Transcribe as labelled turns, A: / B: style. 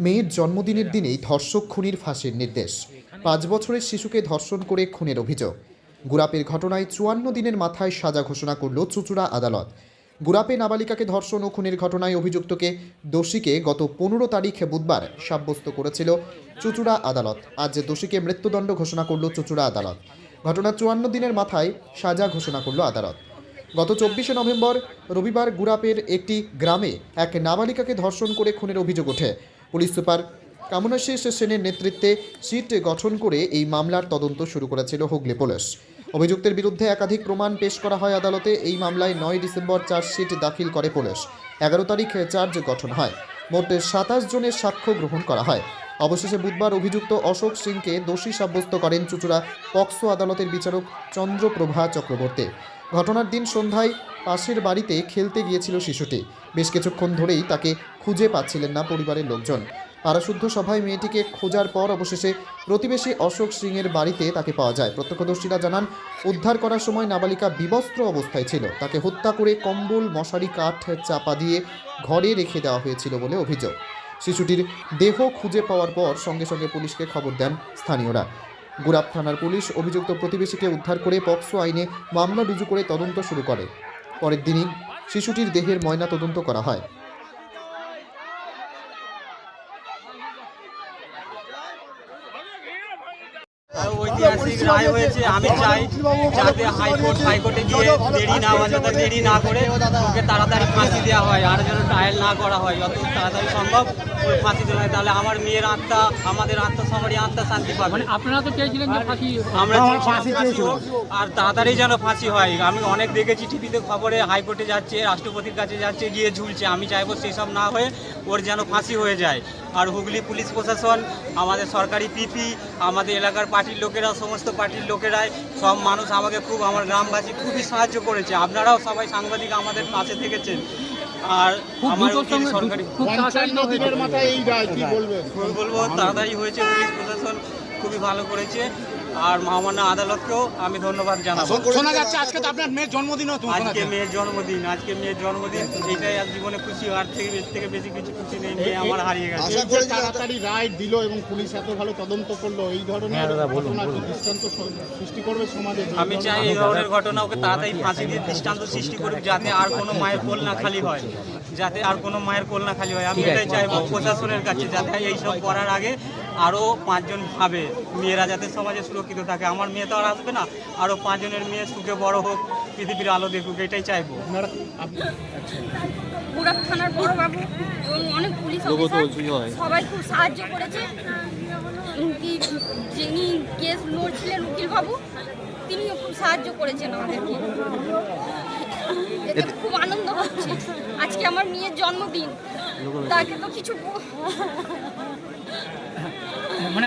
A: মেয়ের জন্মদিনের দিনেই ধর্ষক খুনির ফাঁসির নির্দেশ। পাঁচ বছরের শিশুকে ধর্ষণ করে খুনের অভিযোগ। গুরাপের ঘটনায় চুয়ান্ন দিনের মাথায় সাজা ঘোষণা করল চুচুড়া আদালত। গুরাপে নাবালিকাকে ধর্ষণ ও খুনের ঘটনায় অভিযুক্তকে দোষীকে গত পনেরো তারিখ বুধবার সাব্যস্ত করেছিল চুচুড়া আদালত। আজ দোষীকে মৃত্যুদণ্ড ঘোষণা করল চুচুড়া আদালত। ঘটনার চুয়ান্ন দিনের মাথায় সাজা ঘোষণা করল আদালত। গত চব্বিশে নভেম্বর রবিবার গুরাপের একটি গ্রামে এক নাবালিকাকে ধর্ষণ করে খুনের অভিযোগ ওঠে। পুলিশ সুপার কামনাশিস সেনের নেতৃত্বে সিট গঠন করে এই মামলার তদন্ত শুরু করেছিল হুগলি পুলিশ। অভিযুক্তের বিরুদ্ধে একাধিক প্রমাণ পেশ করা হয় আদালতে। এই মামলায় নয় ডিসেম্বর চার্জশিট দাখিল করে পুলিশ। এগারো তারিখ চার্জ গঠন হয়। মোট সাতাশ জনের সাক্ষ্য গ্রহণ করা হয়। অবশেষে বুধবার অভিযুক্ত অশোক সিংকে দোষী সাব্যস্ত করেন চুচুড়া পক্সো আদালতের বিচারক চন্দ্রপ্রভা চক্রবর্তী। ঘটনার দিন সন্ধ্যায় পাশের বাড়িতে খেলতে গিয়েছিল শিশুটি। বেশ কিছুক্ষণ ধরেই তাকে খুঁজে পাচ্ছিলেন না পরিবারের লোকজন। পারাশুদ্ধ সভায় মেয়েটিকে খোঁজার পর অবশেষে প্রতিবেশী অশোক সিংয়ের বাড়িতে তাকে পাওয়া যায়। প্রত্যক্ষদর্শীরা জানান, উদ্ধার করার সময় নাবালিকা বিবস্ত্র অবস্থায় ছিল। তাকে হত্যা করে কম্বল, মশারি, কাঠ চাপা দিয়ে ঘরে রেখে দেওয়া হয়েছিল বলে অভিযোগ। শিশুটির দেহ খুঁজে পাওয়ার পর সঙ্গে সঙ্গে পুলিশকে খবর দেন স্থানীয়রা। গুরাপ থানার পুলিশ অভিযুক্ত প্রতিবেশীকে উদ্ধার করে পক্সো আইনে মামলা রুজু করে তদন্ত শুরু করে। পরের দিনই শিশুটির দেহের ময়না তদন্ত করা হয়।
B: ঐতিহাসিক রায় হয়েছে। আমি চাই যাতে হাইকোর্ট হাইকোর্টে গিয়ে দেরি না অযথা দেরি না করে ওকে তাড়াতাড়ি ফাঁসি দেওয়া হয়। আর যেন ট্রায়াল না করা হয় যত তাড়াতাড়ি সম্ভব ওই ফাঁসি দেওয়া হয়। তাহলে আমার মেয়ের আত্মা আমাদের আত্মা সবারই আত্মা শান্তি পাবে।
C: মানে আপনারা তো চেয়েছিলেন যে ফাঁসি
B: আমরা ফাঁসি আর তাড়াতাড়ি যেন ফাঁসি হয়। আমি অনেক দেখেছি টিভিতে খবরে হাইকোর্টে যাচ্ছে রাষ্ট্রপতির কাছে যাচ্ছে গিয়ে ঝুলছে। আমি চাইব সেই সব না হয়ে ওর যেন ফাঁসি হয়ে যায়। আর হুগলি পুলিশ প্রশাসন আমাদের সরকারি পিপি আমাদের এলাকার পার্টির লোকেরা সমস্ত পার্টির লোকেরাই সব মানুষ আমাকে খুব আমার গ্রামবাসী খুবই সাহায্য করেছে। আপনারাও সবাই সাংবাদিক আমাদের পাশে থেকেছেন। আর
C: খুব
B: আমার সরকারি আমি বলব তাড়াতাড়ি হয়েছে পুলিশ প্রশাসন খুবই ভালো করেছে। আর মহামান্য আদালতকেও আমি ধন্যবাদ জানাব।
D: শোনা যাচ্ছে আজকে তো আপনার মেয়ের জন্মদিনও তো
B: আজকে মেয়ের জন্মদিন আজকে মেয়ের জন্মদিন। এটাই আজ জীবনে খুশি আর থেকে এর থেকে বেশি কিছু খুশি নেই মেয়ে আমার হারিয়ে গেছে।
D: তাড়াতাড়ি রায় দিল এবং পুলিশ এত ভালো তদন্ত করল এই ধরনের ঘটনা কি দৃষ্টান্ত সৃষ্টি করবে সমাজে
B: আমি চাই এই ধরনের ঘটনা ওকে তাড়াতাড়ি ফাঁসি দিয়ে দৃষ্টান্ত সৃষ্টি করুক যাতে আর কোনো মায়ের কোল না খালি হয়। যাতে আর কোনো মায়ের কোল না খালি হয়। আমি এটাই চাইব প্রশাসনের কাছে যাতে এইসব করার আগে আরও পাঁচজন ভাবে মেয়েরা যাতে সমাজে সুরক্ষিত থাকে। আমার মেয়ে তো আর আসবে না। আরও পাঁচজনের মেয়ে সুখে বড় হোক পৃথিবীর আলো দেখুক এটাই চাইব।
D: আপনারা
E: থানার বড়বাবু এবং অনেক পুলিশ অফিসার সবাই খুব সাহায্য করেছে। কি যিনি কেস লড়ছিলেন উকিল তিনিও খুব সাহায্য করেছেন আমাদেরকে। এতে খুব আনন্দ হচ্ছে। আজকে আমার মেয়ের জন্মদিন। তাকে তো কিছু
C: মানে